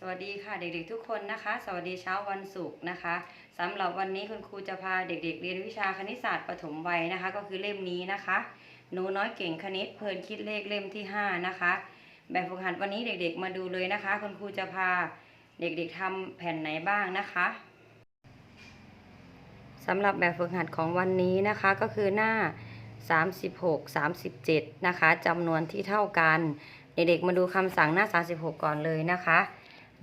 สวัสดีค่ะเด็กๆทุกคนนะคะ สวัสดีเช้าวันศุกร์นะคะสำหรับวันนี้คุณครูจะพาเด็กๆ เรียนวิชาคณิตศาสตร์ปฐมวัยนะคะ ก็คือเล่มนี้นะคะหนูน้อยเก่งคณิตเพลินคิดเลขเล่มที่ 5 นะคะ แบบฝึกหัดวันนี้เด็กๆมาดูเลยนะคะ คุณครูจะพาเด็กๆทำแผ่นไหนบ้างนะคะสำหรับแบบฝึกหัดของวันนี้นะคะก็คือหน้า 36 37 นะคะจำนวนที่เท่ากัน เด็กๆมาดูคำสั่งหน้า 36 ก่อนเลยนะคะ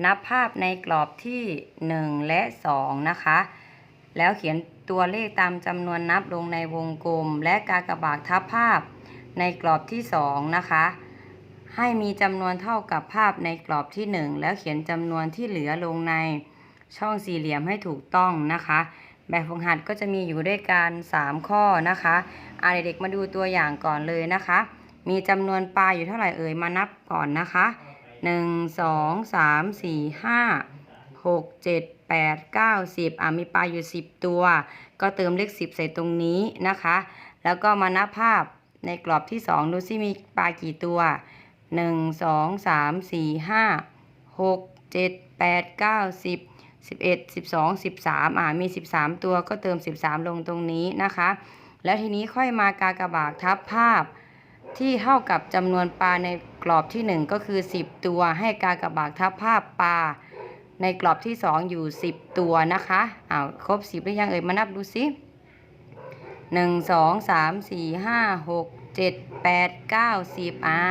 นับภาพในกรอบที่ 1 และ 2 นะคะ แล้วเขียนตัวเลขตามจำนวนนับลงในวงกลม และกากบาททับภาพในกรอบที่ 2 นะคะ ให้มีจำนวนเท่ากับภาพในกรอบที่ 1 แล้วเขียนจำนวนที่เหลือลงในช่องสี่เหลี่ยมให้ถูกต้องนะคะ แบบฝึกหัดก็จะมีอยู่ด้วยกัน 3 ข้อนะคะอาเด็กๆมาดูตัวอย่างก่อนเลยนะคะ มีจำนวนปลาอยู่เท่าไหร่เอ่ยมานับก่อนนะคะ หนึ่งสองสามสี่ห้าหกเจ็ดแปดเก้าสิบอะมีปลาอยู่สิบตัว ก็เติมเลขสิบใส่ตรงนี้นะคะ แล้วก็มานับภาพในกรอบที่สองดูซิมีปลากี่ตัวหนึ่งสองสามสี่ห้าหกเจ็ดแปดเก้าสิบสิบเอ็ดสิบสองสิบสามอะมีสิบสามตัวก็เติมสิบสามลงตรงนี้นะคะ แล้วทีนี้ค่อยมากากระบาททับภาพที่เท่ากับจำนวนปลาใน กรอบที่ 1 ก็คือ 10 ตัวให้กากบาททับภาพปลาในกรอบที่ 2 อยู่ 10 ตัวนะคะอ้าวครบ 10หรือยังเอ่ยมานับดูสิ1 2 3 4 5 6 7 8 9 10อ่า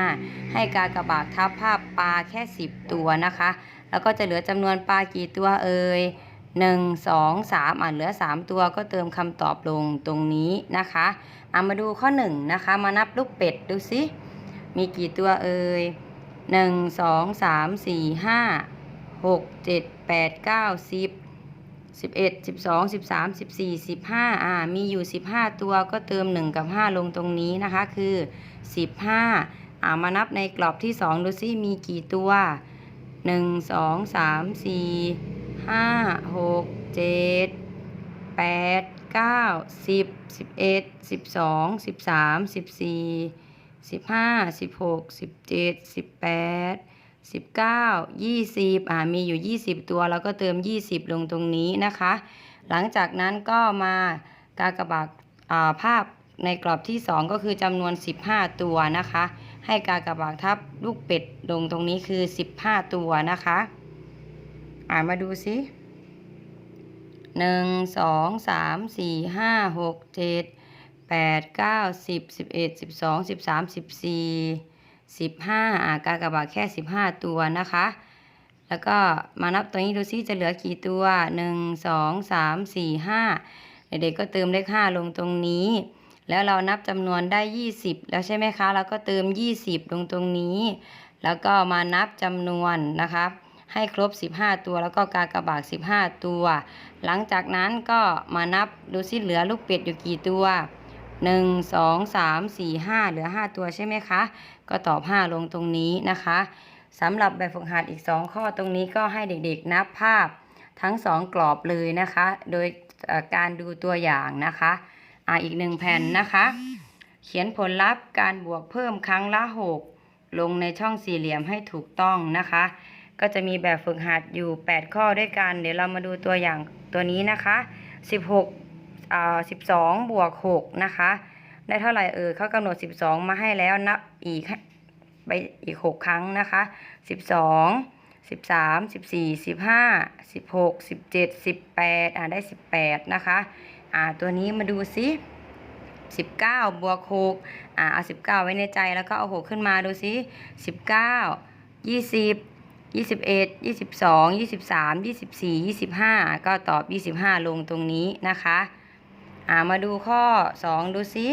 ให้กากบาททับภาพปลาแค่ 10 ตัวนะคะ แล้วก็จะเหลือจำนวนปลากี่ตัวเอ่ย1 2 3อ่าเหลือ3ตัวก็เติมคำตอบลงตรงนี้นะคะเอามาดูข้อ1นะคะ มานับลูกเป็ดดูสิ มีกี่ตัวเอ่ยหนึ่งสองสามสี่ห้าหกเจ็ดแปดเก้าสิบสิบเอ็ดสิบสองสิบสามสิบสี่สิบห้าอ่ามีอยู่สิบห้าตัวก็เติมหนึ่งกับห้าลงตรงนี้นะคะ คือสิบห้าอ่ามานับในกรอบที่สองดูสิมีกี่ตัวหนึ่งสองสามสี่ห้าหกเจ็ดแปดเก้าสิบสิบเอ็ดสิบสองสิบสามสิบสี่ สิบห้าสิบหกสิบเจ็ดสิบแปดสิบเก้ายี่สิบอ่ามีอยู่ยี่สิบตัวเราก็เติมยี่สิบลงตรงนี้นะคะ หลังจากนั้นก็มากากบาทอ่าภาพในกรอบที่2ก็คือจำนวน15ตัวนะคะ ให้กากบาททับลูกเป็ดลงตรงนี้คือ15ตัวนะคะ อ่ามาดูสิหนึ่งสองสามสี่ห้าหกเจ็ด ดเก้าสิบสิบเอ็ดสิบสองสิบสามสิบสี่สิบห้าอ่ากากบาทแค่สิบห้าตัวนะคะ แล้วก็มานับตัวนี้ดูซิจะเหลือกี่ตัวหนึ่งสองสามสี่ห้าเด็กๆก็เติมเลขห้าลงตรงนี้ แล้วเรานับจำนวนได้ยี่สิบแล้วใช่ไหมคะ เราก็เติมยี่สิบลงตรงนี้ แล้วก็มานับจำนวนนะคะให้ครบ 15 ตัวแล้วก็กากระบาท15 ตัว หลังจากนั้นก็มานับดูซิเหลือลูกเป็ดอยู่กี่ตัว 1 2 3 4 5 เหลือ 5 ตัวใช่ไหมคะ ก็ตอบ 5 ลงตรงนี้นะคะสำหรับแบบฝึกหัดอีก 2 ข้อตรงนี้ก็ให้เด็กๆนับภาพทั้ง 2 กรอบเลยนะคะ โดยการดูตัวอย่างนะคะอ่าอีกหนึ่งแผ่นนะคะ เขียนผลลัพธ์การบวกเพิ่มครั้งละ 6 ลงในช่องสี่เหลี่ยมให้ถูกต้องนะคะ ก็จะมีแบบฝึกหัดอยู่ 8 ข้อด้วยกัน เดี๋ยวเรามาดูตัวอย่างตัวนี้นะคะ 16 อ่สิบสองบวกหกนะคะ ได้เท่าไหร่เออเขากำหนดสิบสองมาให้แล้วนับอีกไปอีกหกครั้งนะคะสิบสองสิบสามสิบสี่สิบห้าสิบหกสิบเจ็ดสิบแปดอ่าได้สิบแปดนะคะอ่าตัวนี้มาดูซิสิบเก้าบวกหกอ่าเอาสิบเก้าไว้ในใจแล้วก็เอาหกขึ้นมาดูซิสิบเก้ายี่สิบยี่สิบเอ็ดยี่สิบสองยี่สิบสามยี่สิบสี่ยี่สิบห้าก็ตอบยี่สิบห้าลงตรงนี้นะคะ อ่ามาดูข้อ 2 ดูซิ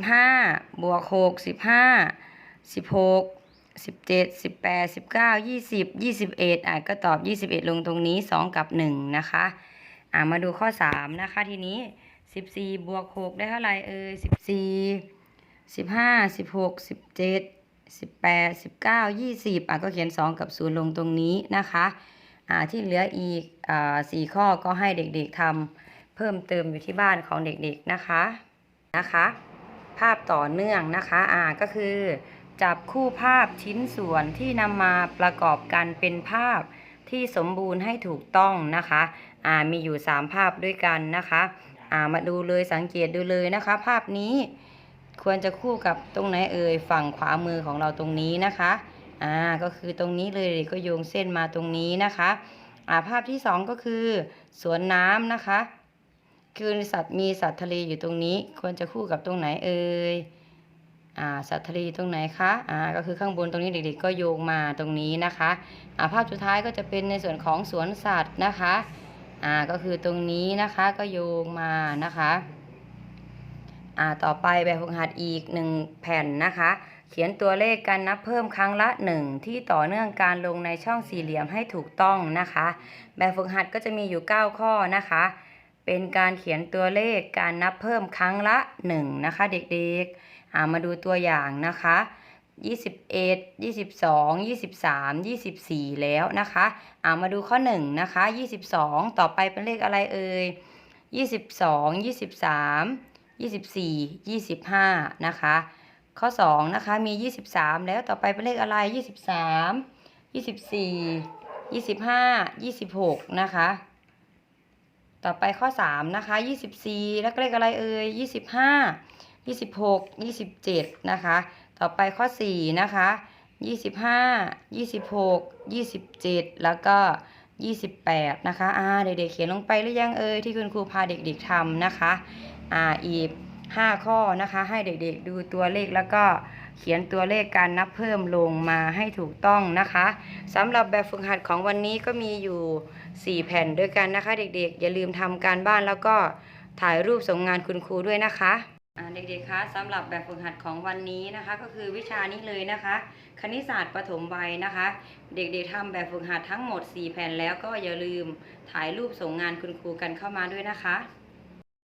15 บวก 6 15 16 17 18 19 20 21อะก็ตอบ 21 ลงตรงนี้ 2 กับ 1 นะคะอ่ามาดูข้อ 3 นะคะทีนี้ 14 บวก 6 ได้เท่าไหร่เอ่ย14 15 16 17 18 19 20อะก็เขียน 2 กับ 0 ลงตรงนี้นะคะอ่าที่เหลืออีกอ่าสี่ข้อก็ให้เด็กๆทำ เพิ่มเติมอยู่ที่บ้านของเด็กๆนะคะนะคะ ภาพต่อเนื่องนะคะอ่าก็คือ จับคู่ภาพชิ้นส่วนที่นำมาประกอบกันเป็นภาพที่สมบูรณ์ให้ถูกต้องนะคะอ่ามีอยู่ 3 ภาพด้วยกันนะคะอ่ามาดูเลยสังเกตดูเลยนะคะ ภาพนี้ควรจะคู่กับตรงไหนเอ่ยฝั่งขวามือของเราตรงนี้นะคะอ่าก็คือตรงนี้เลยก็โยงเส้นมาตรงนี้นะคะอ่าภาพที่ 2 ก็คือ สวนน้ำนะคะ คือสัตว์มีสัตว์ทะเลอยู่ตรงนี้ ควรจะคู่กับตรงไหนเอ่ยอ่าสัตว์ทะเลตรงไหนคะอ่าก็คือข้างบนตรงนี้เด็กๆก็โยงมาตรงนี้นะคะอ่าภาพสุดท้ายก็จะเป็นในส่วนของสวนสัตว์นะคะอ่าก็คือตรงนี้นะคะก็โยงมานะคะอ่าต่อไปแบบฝึกหัดอีกหนึ่งแผ่นนะคะ เขียนตัวเลขการนับเพิ่มครั้งละ 1 ที่ต่อเนื่องการลงในช่องสี่เหลี่ยมให้ถูกต้องนะคะ แบบฝึกหัดก็จะมีอยู่ 9 ข้อนะคะ เป็นการเขียนตัวเลขการนับเพิ่มครั้งละ 1 นะคะ เด็กๆามาดูตัวอย่างนะคะ 21 22 23 24 แล้วนะคะามาดูข้อ 1 นะคะ 22 ต่อไปเป็นเลขอะไรเอ่ย22 23 24 25 นะคะ ข้อ 2 นะคะ มี 23 แล้วต่อไปเป็นเลขอะไร 23 24 25 26 นะคะ ต่อไปข้อ3นะคะ24 แล้วก็เลขอะไรเอ่ย25 26 27นะคะต่อไปข้อ4นะคะ25 26 27 แล้วก็ 28นะคะอ่าเด็กๆเขียนลงไปหรือยังเอ่ยที่คุณครูพาเด็กๆทำนะคะอ่าอีก5ข้อนะคะให้เด็กๆดูตัวเลขแล้วก็เขียนตัวเลขการนับเพิ่มลงมาให้ถูกต้องนะคะสำหรับแบบฝึกหัดของวันนี้ก็มีอยู่ 4 แผ่นด้วยกันนะคะ เด็กๆ อย่าลืมทำการบ้านแล้วก็ถ่ายรูปส่งงานคุณครูด้วยนะคะเด็กๆ คะสำหรับแบบฝึกหัดของวันนี้นะคะ ก็คือวิชานี้เลยนะคะ คณิตศาสตร์ปฐมวัยนะคะ เด็กๆทำแบบฝึกหัดทั้งหมด 4 แผ่นแล้วก็อย่าลืมถ่ายรูปส่งงานคุณครูกันเข้ามาด้วยนะคะ